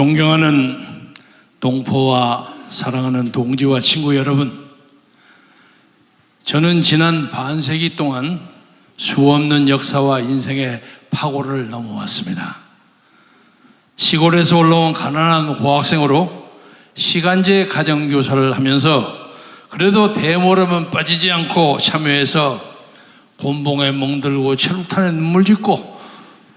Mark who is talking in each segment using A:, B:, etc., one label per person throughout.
A: 존경하는 동포와 사랑하는 동지와 친구 여러분, 저는 지난 반세기 동안 수없는 역사와 인생의 파고를 넘어왔습니다. 시골에서 올라온 가난한 고학생으로 시간제 가정교사를 하면서 그래도 대모름은 빠지지 않고 참여해서 곤봉에 멍들고 체육탄에 눈물 짓고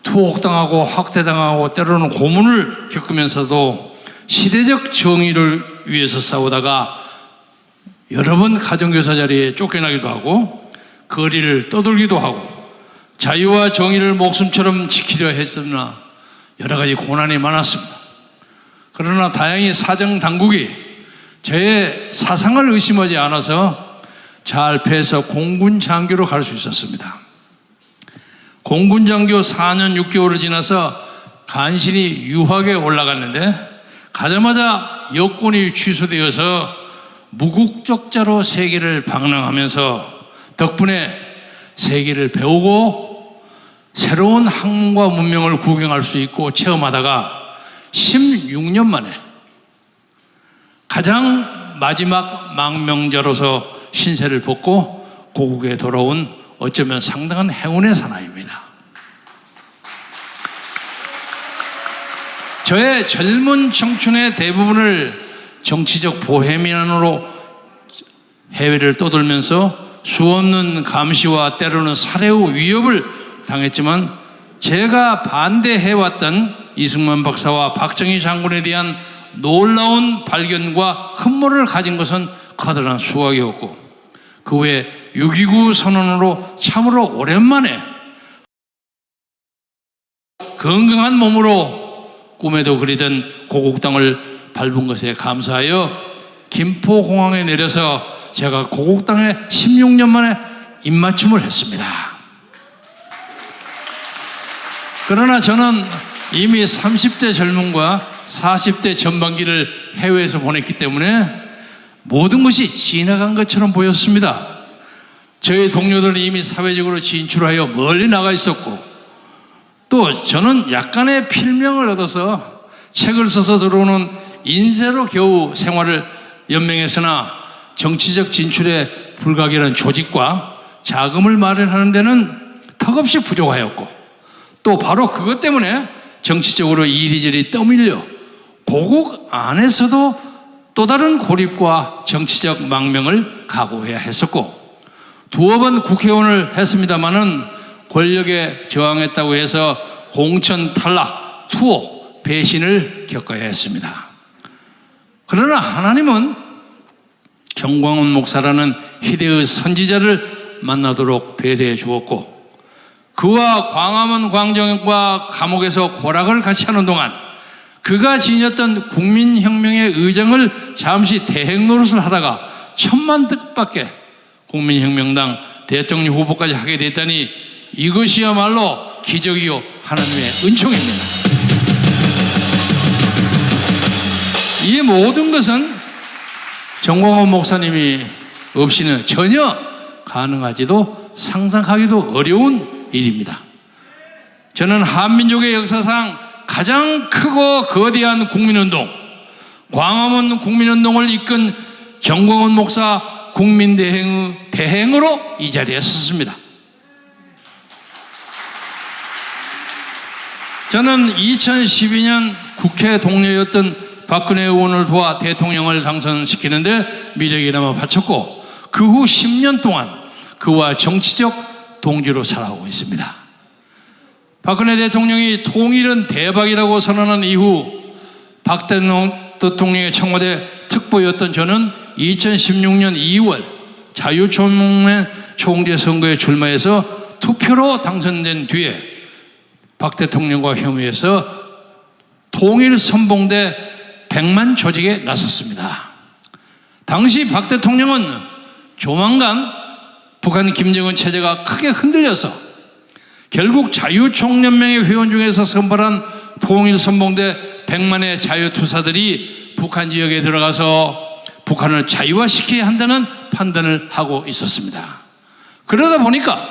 A: 투옥당하고 학대당하고 때로는 고문을 겪으면서도 시대적 정의를 위해서 싸우다가 여러 번 가정교사 자리에 쫓겨나기도 하고 거리를 떠돌기도 하고 자유와 정의를 목숨처럼 지키려 했으나 여러 가지 고난이 많았습니다. 그러나 다행히 사정 당국이 저의 사상을 의심하지 않아서 잘 패서 공군 장교로 갈 수 있었습니다. 공군 장교 4년 6개월을 지나서 간신히 유학에 올라갔는데 가자마자 여권이 취소되어서 무국적자로 세계를 방랑하면서 덕분에 세계를 배우고 새로운 학문과 문명을 구경할 수 있고 체험하다가 16년 만에 가장 마지막 망명자로서 신세를 벗고 고국에 돌아온 어쩌면 상당한 행운의 사나이입니다. 저의 젊은 청춘의 대부분을 정치적 보헤미안으로 해외를 떠돌면서 수없는 감시와 때로는 살해의 위협을 당했지만 제가 반대해왔던 이승만 박사와 박정희 장군에 대한 놀라운 발견과 흠모를 가진 것은 커다란 수학이었고 그 외에 6.29 선언으로 참으로 오랜만에 건강한 몸으로 꿈에도 그리던 고국 땅을 밟은 것에 감사하여 김포공항에 내려서 제가 고국 땅에 16년 만에 입맞춤을 했습니다. 그러나 저는 이미 30대 젊음과 40대 전반기를 해외에서 보냈기 때문에 모든 것이 지나간 것처럼 보였습니다. 저희 동료들은 이미 사회적으로 진출하여 멀리 나가 있었고 또 저는 약간의 필명을 얻어서 책을 써서 들어오는 인쇄로 겨우 생활을 연명했으나 정치적 진출에 불가결한 조직과 자금을 마련하는 데는 턱없이 부족하였고 또 바로 그것 때문에 정치적으로 이리저리 떠밀려 고국 안에서도 또 다른 고립과 정치적 망명을 각오해야 했었고 두어 번 국회의원을 했습니다마는 권력에 저항했다고 해서 공천 탈락, 투옥, 배신을 겪어야 했습니다. 그러나 하나님은 정광훈 목사라는 희대의 선지자를 만나도록 배려해 주었고 그와 광화문 광장과 감옥에서 고락을 같이 하는 동안 그가 지녔던 국민혁명의 의정을 잠시 대행 노릇을 하다가 천만 뜻밖에 국민혁명당 대통령 후보까지 하게 됐다니 이것이야말로 기적이요 하나님의 은총입니다. 이 모든 것은 정광훈 목사님이 없이는 전혀 가능하지도 상상하기도 어려운 일입니다. 저는 한민족의 역사상 가장 크고 거대한 국민운동, 광화문 국민운동을 이끈 정광훈 목사 국민대행의 대행으로 이 자리에 섰습니다. 저는 2012년 국회 동료였던 박근혜 의원을 도와 대통령을 당선시키는데 미력이나마 바쳤고 그 후 10년 동안 그와 정치적 동지로 살아오고 있습니다. 박근혜 대통령이 통일은 대박이라고 선언한 이후 박 대통령의 청와대 특보였던 저는 2016년 2월 자유총회 총재 선거에 출마해서 투표로 당선된 뒤에 박 대통령과 협의해서 통일 선봉대 100만 조직에 나섰습니다. 당시 박 대통령은 조만간 북한 김정은 체제가 크게 흔들려서 결국 자유총연맹의 회원 중에서 선발한 통일선봉대 100만의 자유투사들이 북한 지역에 들어가서 북한을 자유화시켜야 한다는 판단을 하고 있었습니다. 그러다 보니까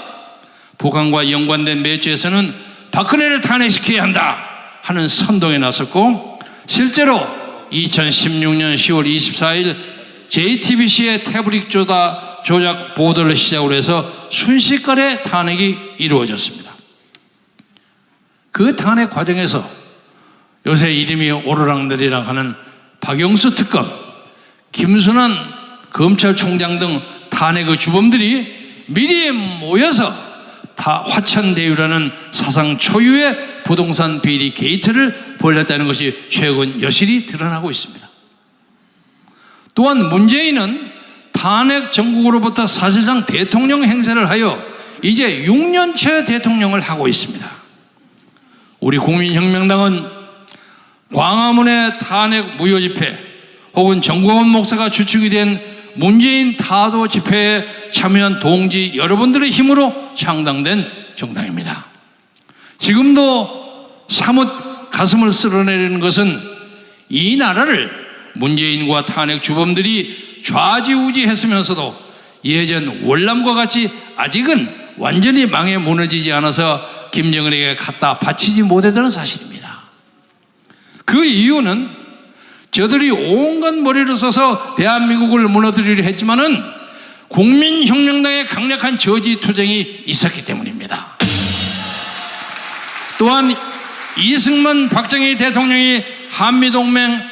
A: 북한과 연관된 매체에서는 박근혜를 탄핵시켜야 한다 하는 선동에 나섰고 실제로 2016년 10월 24일 JTBC의 태블릿 조작 보도를 시작으로 해서 순식간에 탄핵이 이루어졌습니다. 그 탄핵 과정에서 요새 이름이 오르락내리락 하는 박영수 특검, 김순환 검찰총장 등 탄핵의 주범들이 미리 모여서 다 화천대유라는 사상 초유의 부동산 비리 게이트를 벌였다는 것이 최근 여실히 드러나고 있습니다. 또한 문재인은 탄핵 정국으로부터 사실상 대통령 행세를 하여 이제 6년째 대통령을 하고 있습니다. 우리 국민혁명당은 광화문의 탄핵 무효 집회 혹은 정광훈 목사가 주축이 된 문재인 타도 집회에 참여한 동지 여러분들의 힘으로 창당된 정당입니다. 지금도 사뭇 가슴을 쓸어내리는 것은 이 나라를 문재인과 탄핵 주범들이 좌지우지했으면서도 예전 월남과 같이 아직은 완전히 망해 무너지지 않아서 김정은에게 갖다 바치지 못했다는 사실입니다. 그 이유는 저들이 온갖 머리를 써서 대한민국을 무너뜨리려 했지만은 국민혁명당의 강력한 저지 투쟁이 있었기 때문입니다. 또한 이승만 박정희 대통령이 한미동맹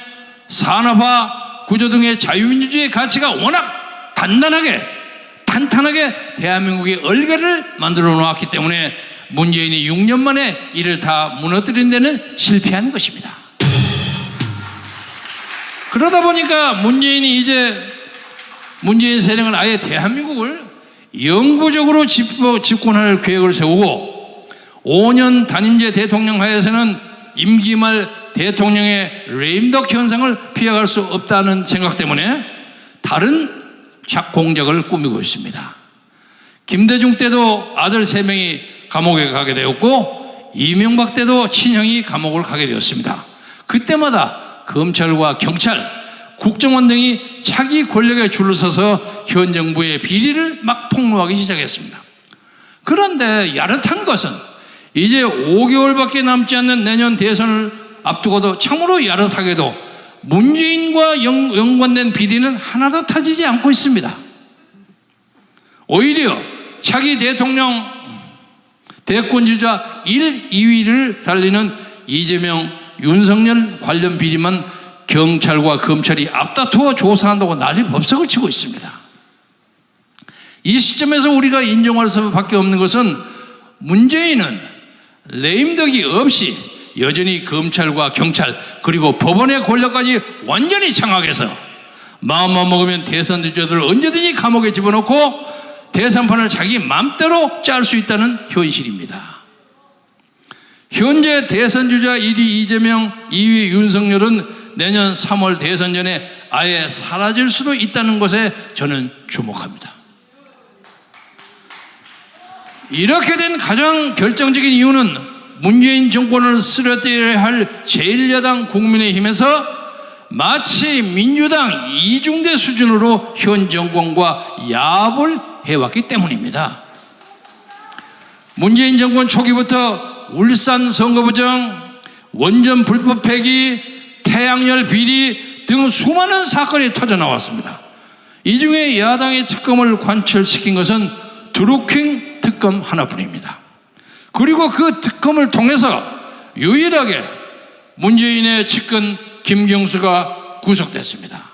A: 산업화 구조 등의 자유민주주의 가치가 워낙 단단하게 탄탄하게 대한민국의 얼개를 만들어 놓았기 때문에 문재인이 6년 만에 이를 다 무너뜨린 데는 실패한 것입니다. 그러다 보니까 문재인이 이제 문재인 세력은 아예 대한민국을 영구적으로 집어- 집권할 계획을 세우고 5년 단임제 대통령 하에서는 임기 말 대통령의 레임덕 현상을 피해갈 수 없다는 생각 때문에 다른 작공작을 꾸미고 있습니다. 김대중 때도 아들 세명이 감옥에 가게 되었고 이명박 때도 친형이 감옥을 가게 되었습니다. 그때마다 검찰과 경찰, 국정원 등이 차기 권력에 줄을 서서 현 정부의 비리를 막 폭로하기 시작했습니다. 그런데 야릇한 것은 이제 5개월밖에 남지 않는 내년 대선을 앞두고도 참으로 야릇하게도 문재인과 연, 연관된 비리는 하나도 터지지 않고 있습니다. 오히려 차기 대통령 대권 주자 1, 2위를 달리는 이재명, 윤석열 관련 비리만 경찰과 검찰이 앞다투어 조사한다고 난리 법석을 치고 있습니다. 이 시점에서 우리가 인정할 수밖에 없는 것은 문재인은 레임덕이 없이 여전히 검찰과 경찰 그리고 법원의 권력까지 완전히 장악해서 마음만 먹으면 대선 주자들을 언제든지 감옥에 집어넣고 대선판을 자기 맘대로 짤 수 있다는 현실입니다. 현재 대선 주자 1위 이재명, 2위 윤석열은 내년 3월 대선 전에 아예 사라질 수도 있다는 것에 저는 주목합니다. 이렇게 된 가장 결정적인 이유는 문재인 정권을 쓰러뜨려야 할 제1야당 국민의힘에서 마치 민주당 이중대 수준으로 현 정권과 야합을 해왔기 때문입니다. 문재인 정권 초기부터 울산 선거부정, 원전 불법 폐기, 태양열 비리 등 수많은 사건이 터져 나왔습니다. 이 중에 야당의 특검을 관철시킨 것은 드루킹 특검 하나뿐입니다. 그리고 그 특검을 통해서 유일하게 문재인의 측근 김경수가 구속됐습니다.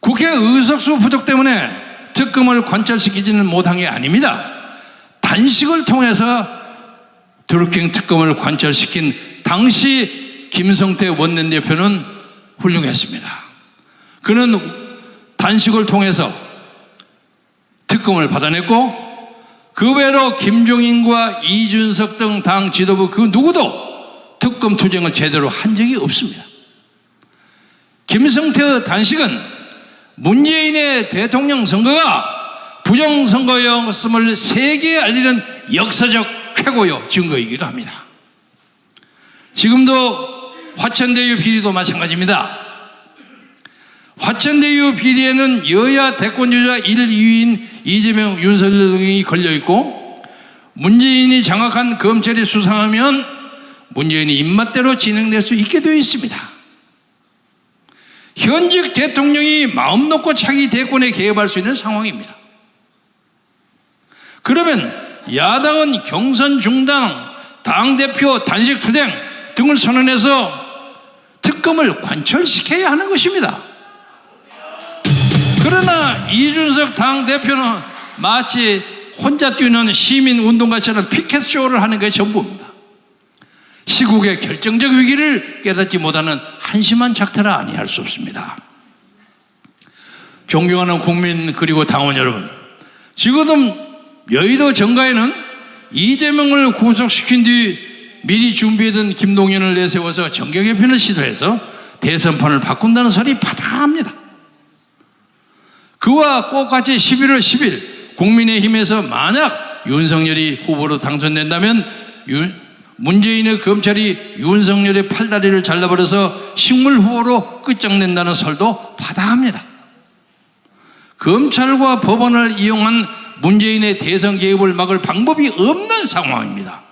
A: 국회 의석수 부족 때문에 특검을 관철시키지는 못한 게 아닙니다. 단식을 통해서 드루킹 특검을 관철시킨 당시 김성태 원내대표는 훌륭했습니다. 그는 단식을 통해서 특검을 받아냈고 그 외로 김종인과 이준석 등 당 지도부 그 누구도 특검 투쟁을 제대로 한 적이 없습니다. 김성태 단식은 문재인의 대통령 선거가 부정선거였음을 세계에 알리는 역사적 쾌고요 증거이기도 합니다. 지금도 화천대유 비리도 마찬가지입니다. 화천대유 비리에는 여야 대권주자 1, 2위인 이재명, 윤석열 등이 걸려있고 문재인이 장악한 검찰이 수상하면 문재인이 입맛대로 진행될 수 있게 되어 있습니다. 현직 대통령이 마음 놓고 차기 대권에 개입할 수 있는 상황입니다. 그러면 야당은 경선 중당, 당대표 단식 투쟁 등을 선언해서 특검을 관철시켜야 하는 것입니다. 그러나 이준석 당대표는 마치 혼자 뛰는 시민 운동가처럼 피켓쇼를 하는 게 전부입니다. 시국의 결정적 위기를 깨닫지 못하는 한심한 작태라 아니할 수 없습니다. 존경하는 국민 그리고 당원 여러분, 지금 여의도 정가에는 이재명을 구속시킨 뒤 미리 준비해둔 김동연을 내세워서 정계 개편을 시도해서 대선판을 바꾼다는 설이 바다합니다. 그와 똑같이 11월 10일 국민의힘에서 만약 윤석열이 후보로 당선된다면 윤- 문재인의 검찰이 윤석열의 팔다리를 잘라버려서 식물 후보로 끝장낸다는 설도 바다합니다. 검찰과 법원을 이용한 문재인의 대선 개입을 막을 방법이 없는 상황입니다.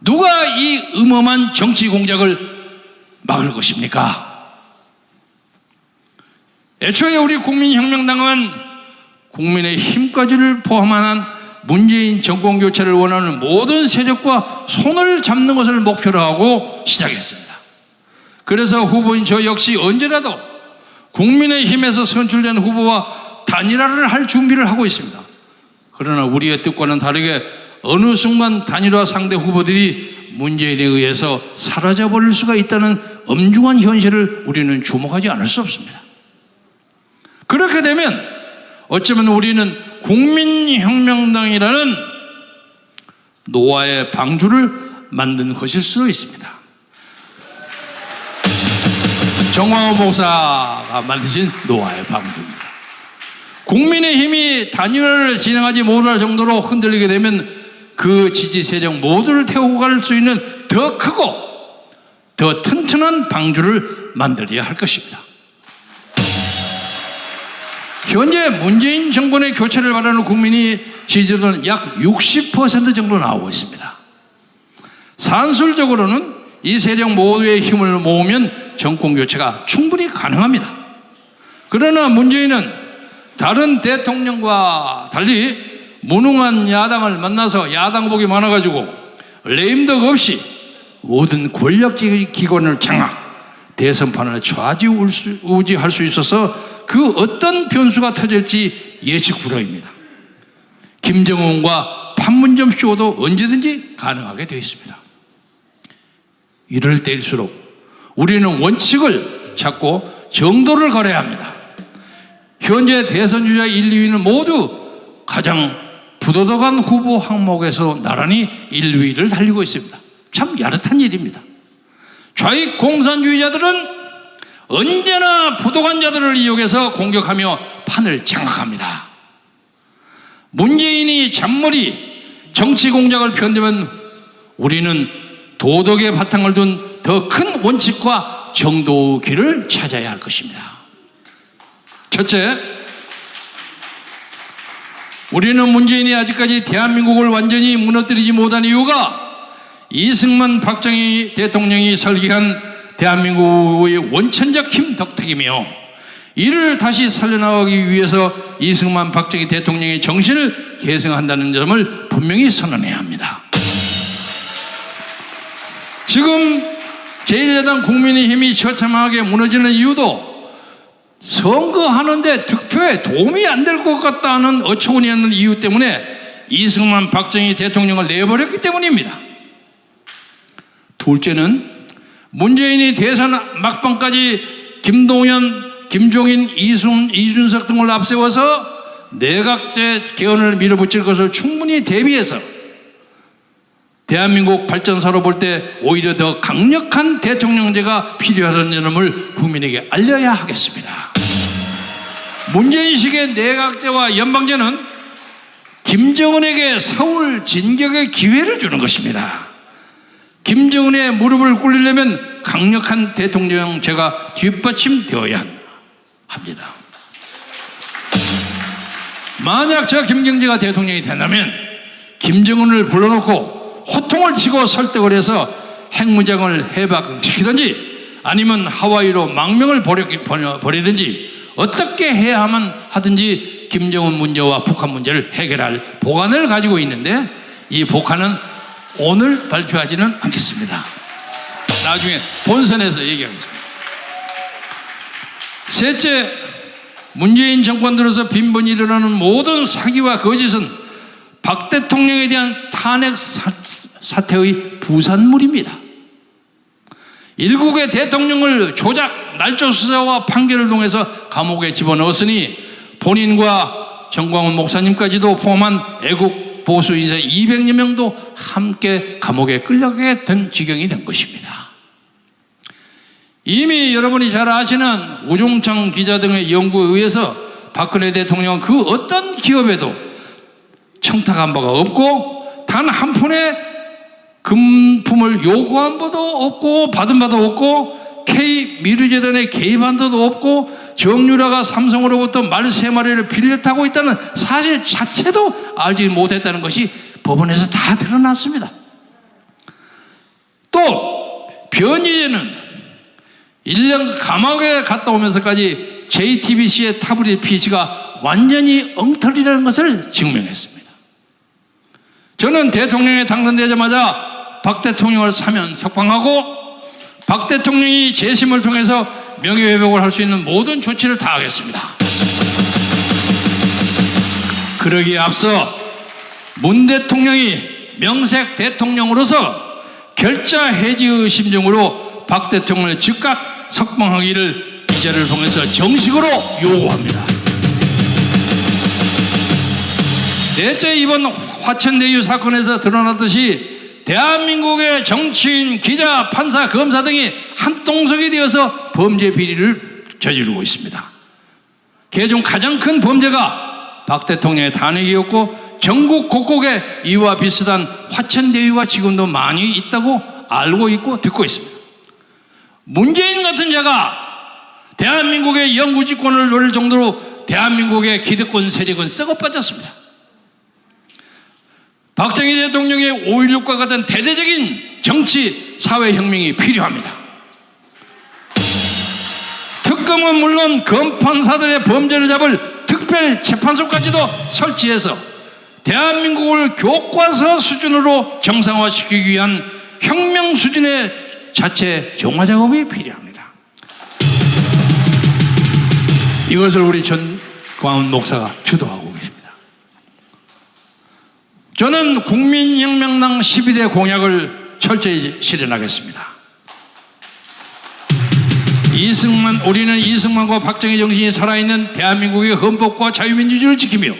A: 누가 이 음험한 정치 공작을 막을 것입니까? 애초에 우리 국민혁명당은 국민의 힘까지를 포함한 문재인 정권 교체를 원하는 모든 세력과 손을 잡는 것을 목표로 하고 시작했습니다. 그래서 후보인 저 역시 언제라도 국민의 힘에서 선출된 후보와 단일화를 할 준비를 하고 있습니다. 그러나 우리의 뜻과는 다르게 어느 순간 단일화 상대 후보들이 문재인에 의해서 사라져 버릴 수가 있다는 엄중한 현실을 우리는 주목하지 않을 수 없습니다. 그렇게 되면 어쩌면 우리는 국민혁명당이라는 노아의 방주를 만든 것일 수도 있습니다. 정광호 목사가 만드신 노아의 방주입니다. 국민의 힘이 단일화를 진행하지 못할 정도로 흔들리게 되면 그 지지 세력 모두를 태우고 갈 수 있는 더 크고 더 튼튼한 방주를 만들어야 할 것입니다. 현재 문재인 정권의 교체를 바라는 국민이 지지도는 약 60% 정도 나오고 있습니다. 산술적으로는 이 세력 모두의 힘을 모으면 정권 교체가 충분히 가능합니다. 그러나 문재인은 다른 대통령과 달리 무능한 야당을 만나서 야당복이 많아가지고 레임덕 없이 모든 권력 기관을 장악, 대선판을 좌지우지할 수 있어서 그 어떤 변수가 터질지 예측 불허입니다. 김정은과 판문점 쇼도 언제든지 가능하게 되어 있습니다. 이럴 때일수록 우리는 원칙을 찾고 정도를 걸어야 합니다. 현재 대선 주자 1, 2위는 모두 가장 부도덕한 후보 항목에서 나란히 1, 2위를 달리고 있습니다. 참 야릇한 일입니다. 좌익 공산주의자들은 언제나 부도한 자들을 이용해서 공격하며 판을 장악합니다. 문재인이 잔머리 정치 공작을 편들면 우리는 도덕의 바탕을 둔 더 큰 원칙과 정도의 길을 찾아야 할 것입니다. 첫째, 우리는 문재인이 아직까지 대한민국을 완전히 무너뜨리지 못한 이유가 이승만 박정희 대통령이 설계한 대한민국의 원천적 힘 덕택이며 이를 다시 살려나가기 위해서 이승만 박정희 대통령의 정신을 계승한다는 점을 분명히 선언해야 합니다. 지금 제1야당 국민의힘이 처참하게 무너지는 이유도 선거하는데 득표에 도움이 안 될 것 같다는 어처구니 없는 이유 때문에 이승만 박정희 대통령을 내버렸기 때문입니다. 둘째는 문재인이 대선 막방까지 김동연, 김종인, 이순, 이준석 등을 앞세워서 내각제 개헌을 밀어붙일 것을 충분히 대비해서 대한민국 발전사로 볼 때 오히려 더 강력한 대통령제가 필요하다는 점을 국민에게 알려야 하겠습니다. 문재인식의 내각제와 연방제는 김정은에게 서울 진격의 기회를 주는 것입니다. 김정은의 무릎을 꿇으려면 강력한 대통령 제가 뒷받침되어야 합니다. 만약 저 김경재가 대통령이 된다면 김정은을 불러놓고 호통을 치고 설득을 해서 핵무장을 해박시키든지 아니면 하와이로 망명을 벌이든지 어떻게 해야만 하든지 김정은 문제와 북한 문제를 해결할 보관을 가지고 있는데 이 복한은 오늘 발표하지는 않겠습니다. 나중에 본선에서 얘기하겠습니다. 셋째, 문재인 정권 들어서 빈번히 일어나는 모든 사기와 거짓은 박 대통령에 대한 탄핵 사, 사태의 부산물입니다. 일국의 대통령을 조작, 날조 수사와 판결을 통해서 감옥에 집어넣었으니 본인과 정광훈 목사님까지도 포함한 애국 보수 인사 200여 명도 함께 감옥에 끌려가게 된 지경이 된 것입니다. 이미 여러분이 잘 아시는 우종창 기자 등의 연구에 의해서 박근혜 대통령은 그 어떤 기업에도 청탁한 바가 없고 단 한 푼의 금품을 요구한 바도 없고 받은 바도 없고 K 미르재단에 개입한 바도 없고 정유라가 삼성으로부터 말 세 마리를 빌려 타고 있다는 사실 자체도 알지 못했다는 것이 법원에서 다 드러났습니다. 또 변희재는 1년 감옥에 갔다 오면서까지 JTBC의 타블릿 PC가 완전히 엉터리라는 것을 증명했습니다. 저는 대통령에 당선되자마자 박 대통령을 사면 석방하고 박 대통령이 재심을 통해서 명예회복을 할 수 있는 모든 조치를 다 하겠습니다. 그러기에 앞서 문 대통령이 명색 대통령으로서 결자 해지 의 심정으로 박 대통령을 즉각 석방하기를 이 자를 통해서 정식으로 요구합니다. 넷째 이번 화천대유 사건에서 드러났듯이 대한민국의 정치인, 기자, 판사, 검사 등이 한동석이 되어서 범죄 비리를 저지르고 있습니다. 그중 가장 큰 범죄가 박 대통령의 탄핵이었고 전국 곳곳에 이와 비슷한 화천대유가 지금도 많이 있다고 알고 있고 듣고 있습니다. 문재인 같은 자가 대한민국의 영구집권을 노릴 정도로 대한민국의 기득권 세력은 썩어 빠졌습니다. 박정희 대통령의 5.16과 같은 대대적인 정치 사회혁명이 필요합니다. 특검은 물론 검판사들의 범죄를 잡을 특별 재판소까지도 설치해서 대한민국을 교과서 수준으로 정상화시키기 위한 혁명 수준의 자체 정화 작업이 필요합니다. 이것을 우리 전광훈 목사가 주도하고. 저는 국민혁명당 12대 공약을 철저히 실현하겠습니다. 이승만, 우리는 이승만과 박정희 정신이 살아있는 대한민국의 헌법과 자유민주주의를 지키며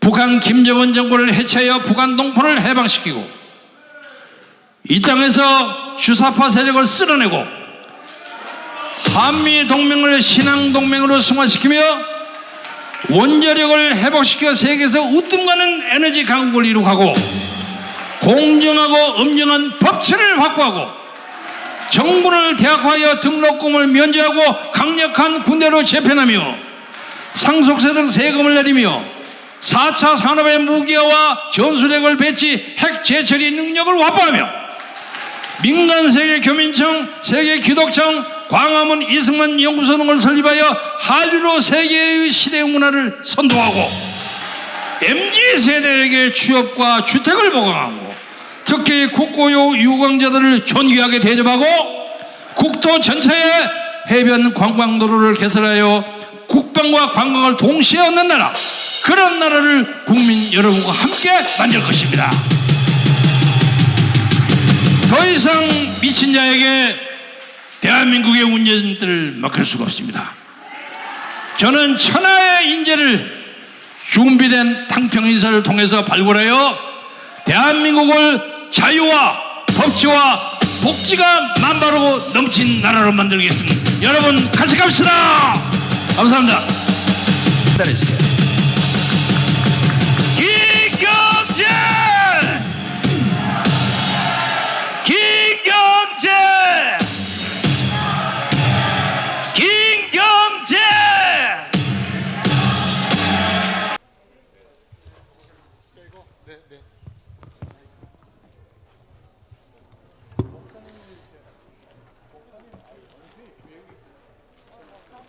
A: 북한 김정은 정권을 해체하여 북한 동포를 해방시키고 이 땅에서 주사파 세력을 쓸어내고 한미 동맹을 신앙 동맹으로 승화시키며 원자력을 회복시켜 세계에서 우뚝가는 에너지 강국을 이룩하고 공정하고 엄정한 법치를 확보하고 정부를 대학화하여 등록금을 면제하고 강력한 군대로 재편하며 상속세 등 세금을 내리며 4차 산업의 무기화와 전술핵을 배치 핵 재처리 능력을 확보하며 민간 세계 교민청, 세계 기독청, 광화문 이승만 연구소 등을 설립하여 한류로 세계의 시대 문화를 선도하고 MZ 세대에게 취업과 주택을 보강하고 특히 국고요 유광자들을 존귀하게 대접하고 국토 전체에 해변 관광도로를 개설하여 국방과 관광을 동시에 얻는 나라 그런 나라를 국민 여러분과 함께 만들 것입니다. 더 이상 미친 자에게 대한민국의 운전들을 맡길 수가 없습니다. 저는 천하의 인재를 준비된 탕평 인사를 통해서 발굴하여 대한민국을 자유와 법치와 복지가 만바르고 넘친 나라로 만들겠습니다. 여러분 같이 갑시다. 감사합니다. 기다려주세요.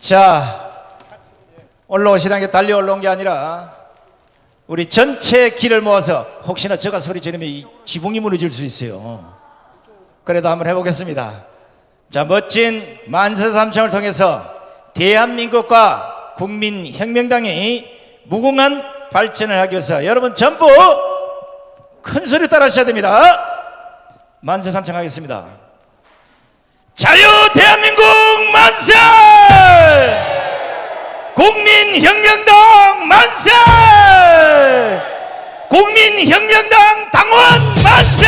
B: 자, 올라오시라는 게 달려 올라온 게 아니라 우리 전체 길을 모아서 혹시나 제가 소리 지르면 이 지붕이 무너질 수 있어요. 그래도 한번 해보겠습니다. 자, 멋진 만세 삼창을 통해서 대한민국과 국민혁명당이 무궁한 발전을 하기 위해서 여러분 전부 큰 소리 따라 하셔야 됩니다. 만세 삼창 하겠습니다. 자유 대한민국 만세! 국민혁명당 만세! 국민혁명당 당원 만세!